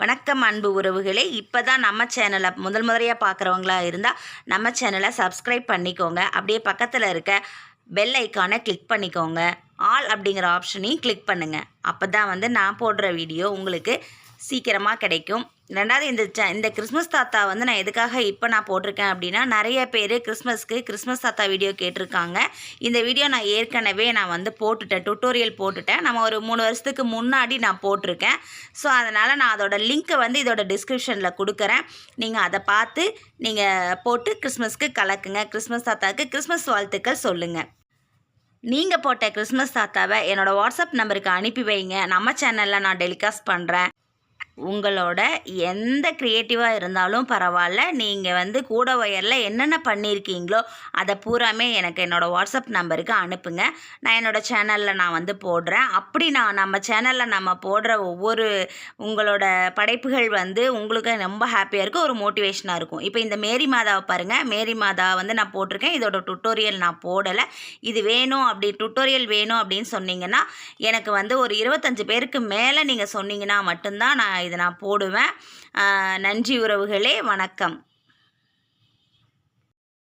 வணக்கம் அன்பு உறவுகளே. இப்போ தான் நம்ம சேனலை முதல் முறையாக பார்க்குறவங்களா இருந்தால் நம்ம சேனலை சப்ஸ்கிரைப் பண்ணிக்கோங்க. அப்படியே பக்கத்தில் இருக்க பெல் ஐக்கானை கிளிக் பண்ணிக்கோங்க. ஆல் அப்படிங்கிற ஆப்ஷனையும் கிளிக் பண்ணுங்கள் அப்போ தான் வந்து நான் போடுற வீடியோ உங்களுக்கு சீக்கிரமாக கிடைக்கும். ரெண்டாவது இந்த ச இந்த கிறிஸ்மஸ் தாத்தா வந்து நான் எதுக்காக இப்போ நான் போட்டிருக்கேன் அப்படின்னா நிறைய பேர் கிறிஸ்மஸ்க்கு கிறிஸ்மஸ் தாத்தா வீடியோ கேட்டிருக்காங்க. இந்த வீடியோ நான் ஏற்கனவே நான் வந்து போட்டுட்டேன் டுட்டோரியல் போட்டுட்டேன். நம்ம ஒரு மூணு வருஷத்துக்கு முன்னாடி நான் போட்டிருக்கேன். ஸோ அதனால் நான் அதோட லிங்க்கை வந்து இதோட டிஸ்கிரிப்ஷனில் கொடுக்குறேன். நீங்கள் அதை பார்த்து நீங்கள் போட்டு கிறிஸ்மஸ்க்கு கலக்குங்க. கிறிஸ்மஸ் தாத்தாவுக்கு கிறிஸ்மஸ் வாழ்த்துக்கள் சொல்லுங்கள் நீங்கள் போட்ட கிறிஸ்மஸ் தாத்தாவை என்னோடய வாட்ஸ்அப் நம்பருக்கு அனுப்பி வைங்க. நம்ம சேனலில் நான் டெலிகாஸ்ட் பண்ணுறேன் உங்களோட எந்த க்ரியேட்டிவாக இருந்தாலும் பரவாயில்ல. நீங்கள் வந்து கூட ஒயரில் என்னென்ன பண்ணியிருக்கீங்களோ அதை பூராமே எனக்கு என்னோடய வாட்ஸ்அப் நம்பருக்கு அனுப்புங்க. நான் என்னோடய சேனலில் நான் வந்து போடுறேன். அப்படி நான் நம்ம சேனலில் நம்ம போடுற ஒவ்வொரு உங்களோட படைப்புகள் வந்து உங்களுக்கு ரொம்ப ஹாப்பியாக இருக்கும் ஒரு மோட்டிவேஷனாக இருக்கும். இப்போ இந்த மேரி மாதாவை பாருங்கள் மேரி மாதா வந்து நான் போட்டிருக்கேன். இதோட டுட்டோரியல் நான் போடலை. இது வேணும் அப்படி டுட்டோரியல் வேணும் அப்படின்னு சொன்னீங்கன்னா எனக்கு வந்து ஒரு இருபத்தஞ்சு பேருக்கு மேலே நீங்கள் சொன்னீங்கன்னா மட்டும்தான் நான் இதை நான் போடுவேன். நன்றி உறவுகளே வணக்கம்.